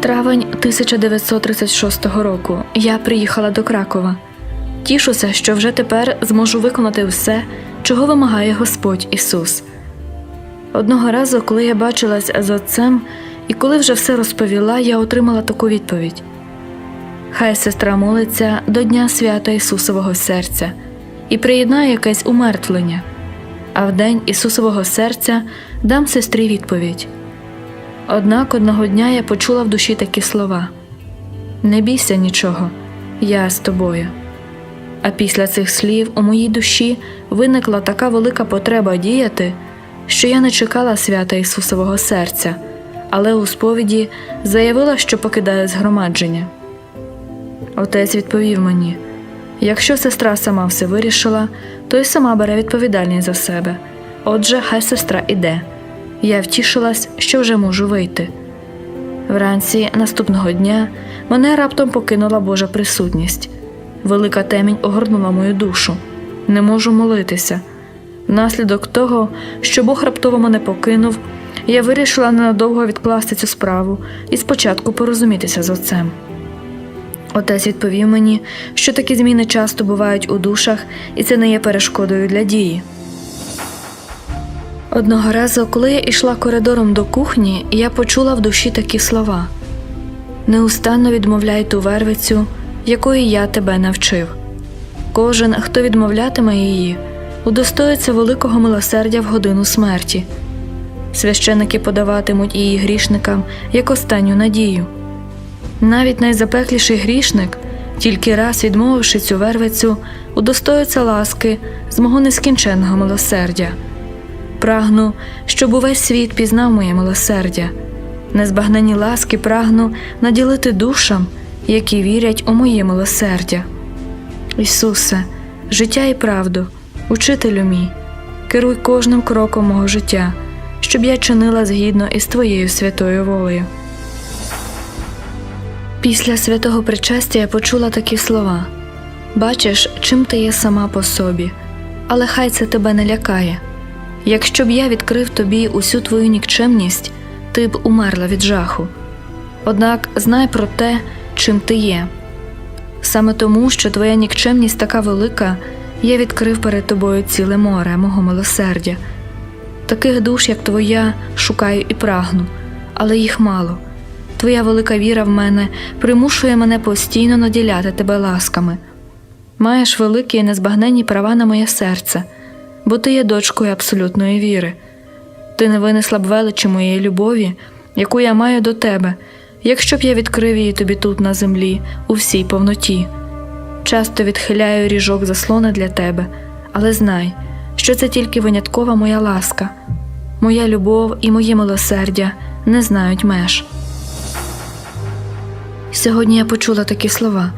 Травень 1936 року я приїхала до Кракова. Тішуся, що вже тепер зможу виконати все, чого вимагає Господь Ісус. Одного разу, коли я бачилась з отцем і коли вже все розповіла, я отримала таку відповідь: Хай сестра молиться до Дня свята Ісусового серця і приєднає якесь умертвлення, а в день Ісусового серця дам сестрі відповідь. Однак одного дня я почула в душі такі слова: Не бійся нічого, я з тобою. А після цих слів у моїй душі виникла така велика потреба діяти, що я не чекала свята Ісусового серця, але у сповіді заявила, що покидаю згромадження. Отець відповів мені: якщо сестра сама все вирішила, то й сама бере відповідальність за себе. Отже, хай сестра іде. Я втішилась, що вже можу вийти. Вранці наступного дня мене раптом покинула Божа присутність. Велика темінь огорнула мою душу. Не можу молитися. Внаслідок того, що Бог раптово мене покинув, я вирішила ненадовго відкласти цю справу і спочатку порозумітися з отцем. Отець відповів мені, що такі зміни часто бувають у душах, і це не є перешкодою для дії. Одного разу, коли я йшла коридором до кухні, я почула в душі такі слова: Неустанно відмовляй ту вервицю, якої я тебе навчив. Кожен, хто відмовлятиме її, удостоїться великого милосердя в годину смерті. Священники подаватимуть її грішникам як останню надію. Навіть найзапекліший грішник, тільки раз відмовивши цю вервицю, удостоїться ласки з мого нескінченного милосердя. Прагну, щоб увесь світ пізнав моє милосердя. Незбагнені ласки прагну наділити душам, які вірять у моє милосердя. Ісусе, життя і правду, учителю мій, керуй кожним кроком мого життя, щоб я чинила згідно із Твоєю святою волею. Після святого причастя я почула такі слова Бачиш, чим ти є сама по собі, але хай це тебе не лякає. Якщо б я відкрив тобі усю твою нікчемність, ти б умерла від жаху. Однак знай про те, чим ти є. Саме тому, що твоя нікчемність така велика, я відкрив перед тобою ціле море мого милосердя. Таких душ, як твоя, шукаю і прагну, але їх мало. Твоя велика віра в мене примушує мене постійно наділяти тебе ласками. Маєш великі і незбагненні права на моє серце, бо ти є дочкою абсолютної віри. Ти не винесла б величі моєї любові, яку я маю до тебе, якщо б я відкрив її тобі тут на землі, у всій повноті. Часто відхиляю ріжок заслони для тебе, але знай, що це тільки виняткова моя ласка, моя любов і моє милосердя не знають меж. Сьогодні я почула такі слова.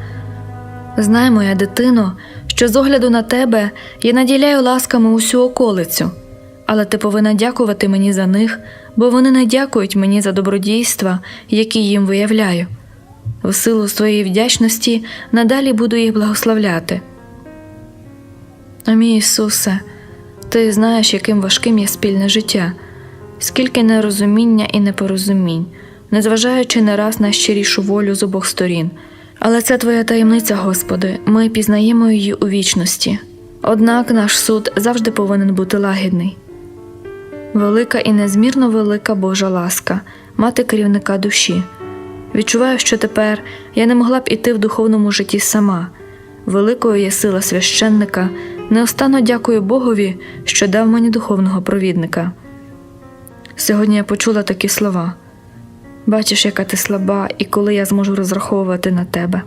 Знай, моя дитино, що з огляду на тебе я наділяю ласками усю околицю, але ти повинна дякувати мені за них, бо вони не дякують мені за добродійства, які їм виявляю. В силу своєї вдячності надалі буду їх благословляти. О мій Ісусе, ти знаєш, яким важким є спільне життя, скільки нерозуміння і непорозумінь, незважаючи не раз на щирішу волю з обох сторін. Але це твоя таємниця, Господи, ми пізнаємо її у вічності. Однак наш суд завжди повинен бути лагідний. Велика і незмірно велика Божа ласка, мати керівника душі. Відчуваю, що тепер я не могла б іти в духовному житті сама. Великою є сила священника, неостанно дякую Богові, що дав мені духовного провідника. Сьогодні я почула такі слова. Бачиш, яка ти слаба, і коли я зможу розраховувати на тебе.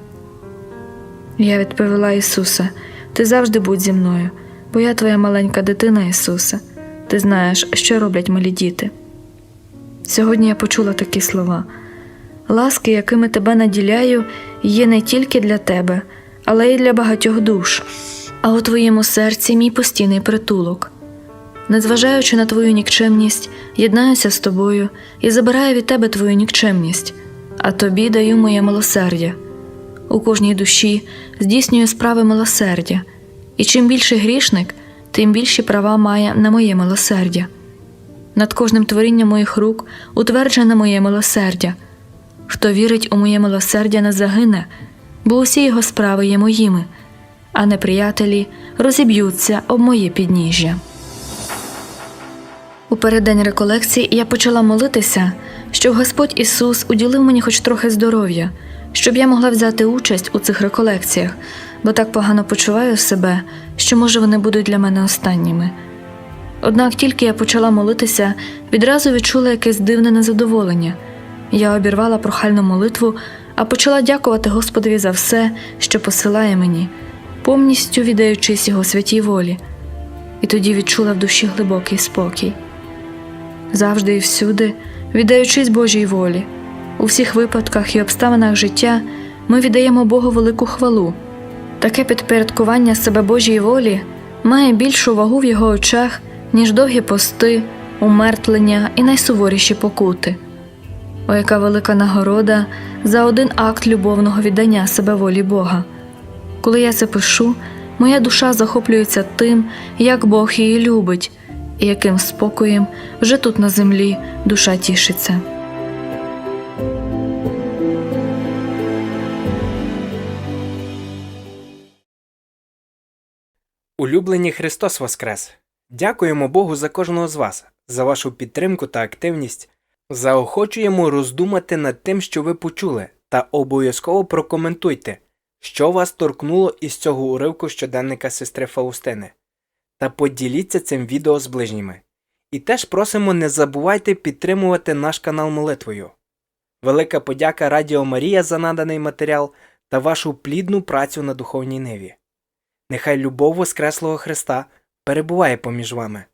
Я відповіла Ісусе, ти завжди будь зі мною, бо я твоя маленька дитина, Ісусе, ти знаєш, що роблять малі діти. Сьогодні я почула такі слова ласки, якими тебе наділяю, є не тільки для тебе, але й для багатьох душ, а у твоєму серці мій постійний притулок. Незважаючи на твою нікчемність, єднаюся з тобою і забираю від тебе твою нікчемність, а тобі даю моє милосердя. У кожній душі здійснюю справи милосердя, і чим більший грішник, тим більші права має на моє милосердя. Над кожним творінням моїх рук утверджене моє милосердя. Хто вірить у моє милосердя, не загине, бо усі його справи є моїми, а неприятелі розіб'ються об моє підніжжя. У переддень реколекції я почала молитися, щоб Господь Ісус уділив мені хоч трохи здоров'я, щоб я могла взяти участь у цих реколекціях, бо так погано почуваю себе, що, може, вони будуть для мене останніми. Однак тільки я почала молитися, відразу відчула якесь дивне незадоволення. Я обірвала прохальну молитву, а почала дякувати Господові за все, що посилає мені, повністю віддаючись його святій волі, і тоді відчула в душі глибокий спокій. Завжди і всюди, віддаючись Божій волі, у всіх випадках і обставинах життя ми віддаємо Богу велику хвалу. Таке підпорядкування себе Божій волі має більшу вагу в його очах, ніж довгі пости, умертлення і найсуворіші покути. О, яка велика нагорода за один акт любовного віддання себе волі Бога. Коли я це пишу, моя душа захоплюється тим, як Бог її любить, і яким спокоєм вже тут на землі душа тішиться. Улюблені Христос Воскрес! Дякуємо Богу за кожного з вас, за вашу підтримку та активність. Заохочуємо роздумати над тим, що ви почули, та обов'язково прокоментуйте, що вас торкнуло із цього уривку щоденника сестри Фаустини. Та поділіться цим відео з ближніми. І теж просимо не забувайте підтримувати наш канал молитвою. Велика подяка Радіо Марія за наданий матеріал та вашу плідну працю на духовній ниві. Нехай любов Воскреслого Христа перебуває поміж вами.